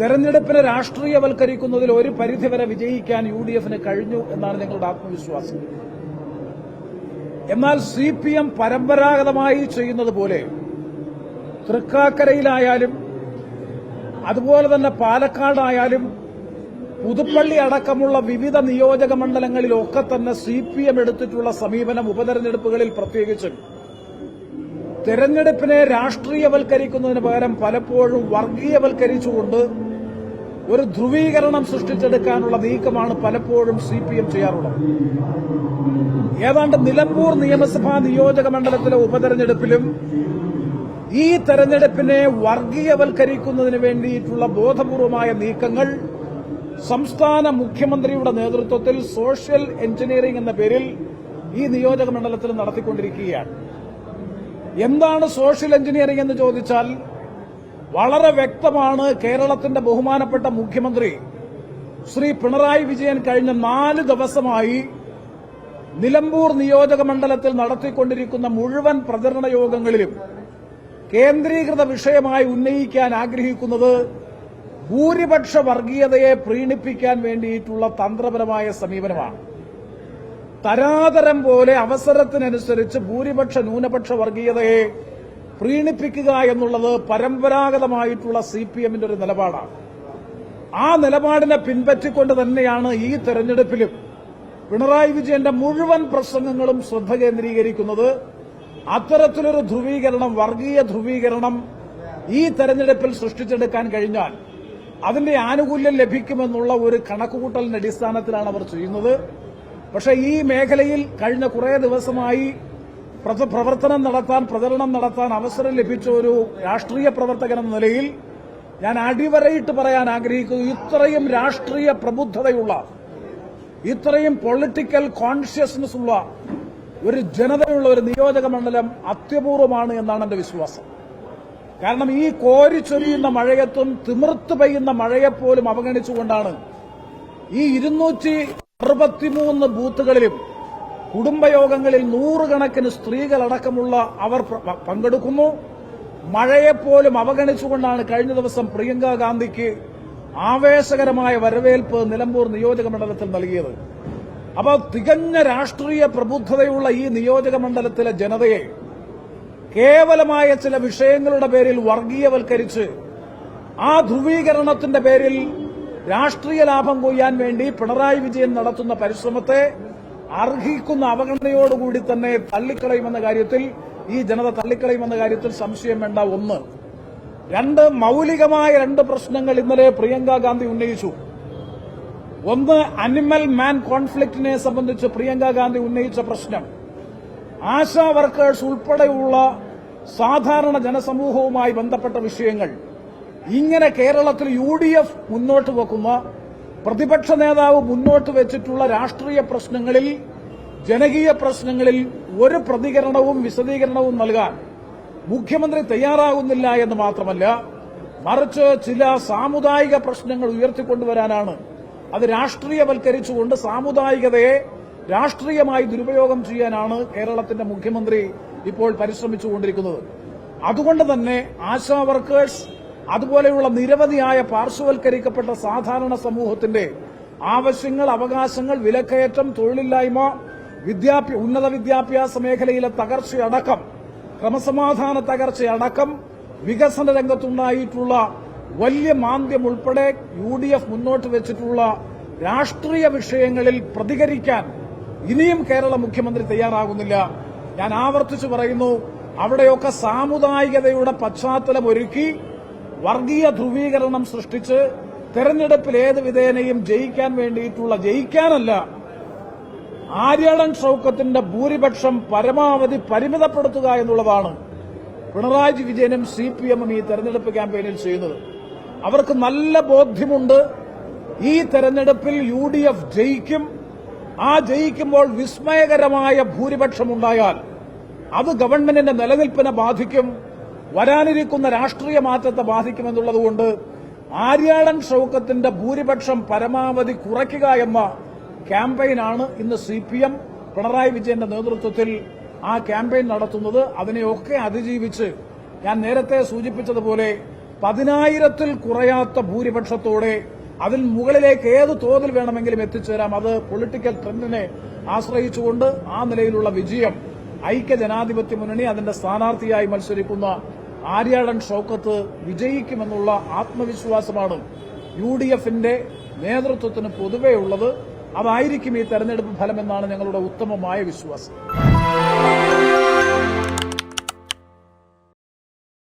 തെരഞ്ഞെടുപ്പിനെ രാഷ്ട്രീയവൽക്കരിക്കുന്നതിൽ ഒരു പരിധിവരെ വിജയിക്കാൻ യു ഡി എഫിന് കഴിഞ്ഞു എന്നാണ് ഞങ്ങളുടെ ആത്മവിശ്വാസം. എന്നാൽ സി പി എം പരമ്പരാഗതമായി ചെയ്യുന്നത് പോലെ തൃക്കാക്കരയിലായാലും അതുപോലെ തന്നെ പാലക്കാടായാലും പുതുപ്പള്ളി അടക്കമുള്ള വിവിധ നിയോജക മണ്ഡലങ്ങളിലൊക്കെ തന്നെ സി പി എം എടുത്തിട്ടുള്ള സമീപനം ഉപതെരഞ്ഞെടുപ്പുകളിൽ പ്രത്യേകിച്ചും. തെരഞ്ഞെടുപ്പിനെ രാഷ്ട്രീയവൽക്കരിക്കുന്നതിന് പകരം പലപ്പോഴും വർഗീയവൽക്കരിച്ചുകൊണ്ട് ഒരു ധ്രുവീകരണം സൃഷ്ടിച്ചെടുക്കാനുള്ള നീക്കമാണ് പലപ്പോഴും സി പി എം ചെയ്യാറുള്ളത്. ഏതാണ്ട് നിലമ്പൂർ നിയമസഭാ നിയോജക മണ്ഡലത്തിലെ ഉപതെരഞ്ഞെടുപ്പിലും ഈ തെരഞ്ഞെടുപ്പിനെ വർഗീയവൽക്കരിക്കുന്നതിന് വേണ്ടിയിട്ടുള്ള ബോധപൂർവമായ നീക്കങ്ങൾ സംസ്ഥാന മുഖ്യമന്ത്രിയുടെ നേതൃത്വത്തിൽ സോഷ്യൽ എഞ്ചിനീയറിംഗ് എന്ന പേരിൽ ഈ നിയോജക മണ്ഡലത്തിൽ നടത്തിക്കൊണ്ടിരിക്കുകയാണ്. എന്താണ് സോഷ്യൽ എഞ്ചിനീയറിംഗ് എന്ന് ചോദിച്ചാൽ വളരെ വ്യക്തമാണ് കേരളത്തിന്റെ ബഹുമാനപ്പെട്ട മുഖ്യമന്ത്രി ശ്രീ പിണറായി വിജയൻ കഴിഞ്ഞ നാല് ദിവസമായി നിലമ്പൂർ നിയോജക മണ്ഡലത്തിൽ നടത്തിക്കൊണ്ടിരിക്കുന്ന മുഴുവൻ പ്രചരണ യോഗങ്ങളിലും കേന്ദ്രീകൃത വിഷയമായി ഉന്നയിക്കാൻ ആഗ്രഹിക്കുന്നത് ഭൂരിപക്ഷ വർഗീയതയെ പ്രീണിപ്പിക്കാൻ വേണ്ടിയിട്ടുള്ള തന്ത്രപരമായ സമീപനമാണ്. തരാതരം പോലെ അവസരത്തിനനുസരിച്ച് ഭൂരിപക്ഷ ന്യൂനപക്ഷ വർഗീയതയെ പ്രീണിപ്പിക്കുക എന്നുള്ളത് പരമ്പരാഗതമായിട്ടുള്ള സി പി എമ്മിന്റെ ഒരു നിലപാടാണ്. ആ നിലപാടിനെ പിൻപറ്റിക്കൊണ്ട് തന്നെയാണ് ഈ തെരഞ്ഞെടുപ്പിലും പിണറായി വിജയന്റെ മുഴുവൻ പ്രസംഗങ്ങളും ശ്രദ്ധ കേന്ദ്രീകരിക്കുന്നത്. അത്തരത്തിലൊരു ധ്രുവീകരണം വർഗീയ ധ്രുവീകരണം ഈ തെരഞ്ഞെടുപ്പിൽ സൃഷ്ടിച്ചെടുക്കാൻ കഴിഞ്ഞാൽ അതിന്റെ ആനുകൂല്യം ലഭിക്കുമെന്നുള്ള ഒരു കണക്കുകൂട്ടലിന്റെ അടിസ്ഥാനത്തിലാണ് അവർ ചെയ്യുന്നത്. പക്ഷേ ഈ മേഖലയിൽ കഴിഞ്ഞ കുറേ ദിവസമായി പ്രവർത്തനം നടത്താൻ പ്രചരണം നടത്താൻ അവസരം ലഭിച്ച ഒരു രാഷ്ട്രീയ പ്രവർത്തകൻ എന്ന നിലയിൽ ഞാൻ അടിവരയിട്ട് പറയാൻ ആഗ്രഹിക്കുന്നു. ഇത്രയും രാഷ്ട്രീയ പ്രബുദ്ധതയുള്ള ഇത്രയും പൊളിറ്റിക്കൽ കോൺഷ്യസ്നസ് ഉള്ള ഒരു ജനതയുള്ള ഒരു നിയോജക മണ്ഡലം അത്യപൂർവമാണ് എന്നാണ് എന്റെ വിശ്വാസം. കാരണം ഈ കോരിച്ചൊരിയുന്ന മഴയത്തും തിമിർത്ത് പെയ്യുന്ന മഴയെപ്പോലും അവഗണിച്ചുകൊണ്ടാണ് ഈ ഇരുന്നൂറ്റി അറുപത്തിമൂന്ന് ബൂത്തുകളിലും കുടുംബയോഗങ്ങളിൽ നൂറുകണക്കിന് സ്ത്രീകളടക്കമുള്ള അവർ പങ്കെടുക്കുന്നു. മഴയെപ്പോലും അവഗണിച്ചുകൊണ്ടാണ് കഴിഞ്ഞ ദിവസം പ്രിയങ്ക ഗാന്ധിക്ക് ആവേശകരമായ വരവേൽപ്പ് നിലമ്പൂർ നിയോജക മണ്ഡലത്തിൽ നൽകിയത്. അപ്പോൾ തികഞ്ഞ രാഷ്ട്രീയ പ്രബുദ്ധതയുള്ള ഈ നിയോജക മണ്ഡലത്തിലെ ജനതയെ കേവലമായ ചില വിഷയങ്ങളുടെ പേരിൽ വർഗീയവൽക്കരിച്ച് ആ ധ്രുവീകരണത്തിന്റെ പേരിൽ രാഷ്ട്രീയ ലാഭം കൊയ്യാൻ വേണ്ടി പിണറായി വിജയൻ നടത്തുന്ന പരിശ്രമത്തെ അർഹിക്കുന്ന അവഗണനയോടുകൂടി തന്നെ തള്ളിക്കളയുമെന്ന കാര്യത്തിൽ ഈ ജനത തള്ളിക്കളയുമെന്ന കാര്യത്തിൽ സംശയം വേണ്ട ഒന്ന്. രണ്ട് മൌലികമായ രണ്ട് പ്രശ്നങ്ങൾ ഇന്നലെ പ്രിയങ്ക ഗാന്ധി ഉന്നയിച്ചു. ഒന്ന് അനിമൽ മാൻ കോൺഫ്ലിക്റ്റിനെ സംബന്ധിച്ച് പ്രിയങ്ക ഗാന്ധി ഉന്നയിച്ച പ്രശ്നം. ആശാ വർക്കേഴ്സ് ഉൾപ്പെടെയുള്ള സാധാരണ ജനസമൂഹവുമായി ബന്ധപ്പെട്ട വിഷയങ്ങൾ. ഇങ്ങനെ കേരളത്തിൽ യു മുന്നോട്ട് വെക്കുന്ന പ്രതിപക്ഷ നേതാവ് മുന്നോട്ട് വെച്ചിട്ടുള്ള രാഷ്ട്രീയ പ്രശ്നങ്ങളിൽ ജനകീയ പ്രശ്നങ്ങളിൽ ഒരു പ്രതികരണവും വിശദീകരണവും നൽകാൻ മുഖ്യമന്ത്രി തയ്യാറാകുന്നില്ല എന്ന് മാത്രമല്ല മറിച്ച് ചില സാമുദായിക പ്രശ്നങ്ങൾ ഉയർത്തിക്കൊണ്ടുവരാനാണ് അത് രാഷ്ട്രീയവൽക്കരിച്ചുകൊണ്ട് സാമുദായികതയെ രാഷ്ട്രീയമായി ദുരുപയോഗം ചെയ്യാനാണ് കേരളത്തിന്റെ മുഖ്യമന്ത്രി ഇപ്പോൾ പരിശ്രമിച്ചുകൊണ്ടിരിക്കുന്നത്. അതുകൊണ്ട് തന്നെ ആശാ വർക്കേഴ്സ് അതുപോലെയുള്ള നിരവധിയായ പാർശ്വവൽക്കരിക്കപ്പെട്ട സാധാരണ സമൂഹത്തിന്റെ ആവശ്യങ്ങൾ അവകാശങ്ങൾ വിലക്കയറ്റം തൊഴിലില്ലായ്മ ഉന്നത വിദ്യാഭ്യാസ മേഖലയിലെ തകർച്ചയടക്കം ക്രമസമാധാന തകർച്ചയടക്കം വികസന രംഗത്തുണ്ടായിട്ടുള്ള വലിയ മാന്ദ്യം ഉൾപ്പെടെ യു ഡി എഫ് മുന്നോട്ട് വെച്ചിട്ടുള്ള രാഷ്ട്രീയ വിഷയങ്ങളിൽ പ്രതികരിക്കാൻ ഇനിയും കേരള മുഖ്യമന്ത്രി തയ്യാറാകുന്നില്ല. ഞാൻ ആവർത്തിച്ചു പറയുന്നു അവിടെയൊക്കെ സാമുദായികതയുടെ പശ്ചാത്തലം ഒരുക്കി വർഗീയ ധ്രുവീകരണം സൃഷ്ടിച്ച് തെരഞ്ഞെടുപ്പിൽ ഏത് വിധേനയും ജയിക്കാൻ വേണ്ടിയിട്ടുള്ള ജയിക്കാനല്ല ആര്യളൻ ഷൌക്കത്തിന്റെ ഭൂരിപക്ഷം പരമാവധി പരിമിതപ്പെടുത്തുക എന്നുള്ളതാണ് പിണറായി വിജയനും സി പി എമ്മും ഈ തെരഞ്ഞെടുപ്പ് ക്യാമ്പയിനിൽ ചെയ്യുന്നത്. അവർക്ക് നല്ല ബോധ്യമുണ്ട്. ഈ തെരഞ്ഞെടുപ്പിൽ യു ഡി എഫ് ജയിക്കും. ആ ജയിക്കുമ്പോൾ വിസ്മയകരമായ ഭൂരിപക്ഷമുണ്ടായാൽ അത് ഗവൺമെന്റിന്റെ നിലനിൽപ്പിനെ ബാധിക്കും. വരാനിരിക്കുന്ന രാഷ്ട്രീയ മാറ്റത്തെ ബാധിക്കുമെന്നുള്ളതുകൊണ്ട് ആര്യാടൻ ഷൌക്കത്തിന്റെ ഭൂരിപക്ഷം പരമാവധി കുറയ്ക്കുക എന്ന ക്യാമ്പയിനാണ് ഇന്ന് സി പി എം പിണറായി വിജയന്റെ നേതൃത്വത്തിൽ ആ ക്യാമ്പയിൻ നടത്തുന്നത്. അതിനെയൊക്കെ അതിജീവിച്ച് ഞാൻ നേരത്തെ സൂചിപ്പിച്ചതുപോലെ പതിനായിരത്തിൽ കുറയാത്ത ഭൂരിപക്ഷത്തോടെ അതിൽ മുകളിലേക്ക് ഏത് തോതിൽ വേണമെങ്കിലും എത്തിച്ചേരാം. അത് പൊളിറ്റിക്കൽ ട്രെൻഡിനെ ആശ്രയിച്ചുകൊണ്ട് ആ നിലയിലുള്ള വിജയം ഐക്യ ജനാധിപത്യ മുന്നണി അതിന്റെ സ്ഥാനാർത്ഥിയായി മത്സരിക്കുന്ന ആര്യാടൻ ഷൌക്കത്ത് വിജയിക്കുമെന്നുള്ള ആത്മവിശ്വാസമാണ് യു ഡി എഫിന്റെ നേതൃത്വത്തിന് പൊതുവെയുള്ളത് അതായിരിക്കും ഈ തെരഞ്ഞെടുപ്പ് ഫലമെന്നാണ് ഞങ്ങളുടെ ഉത്തമമായ വിശ്വാസം.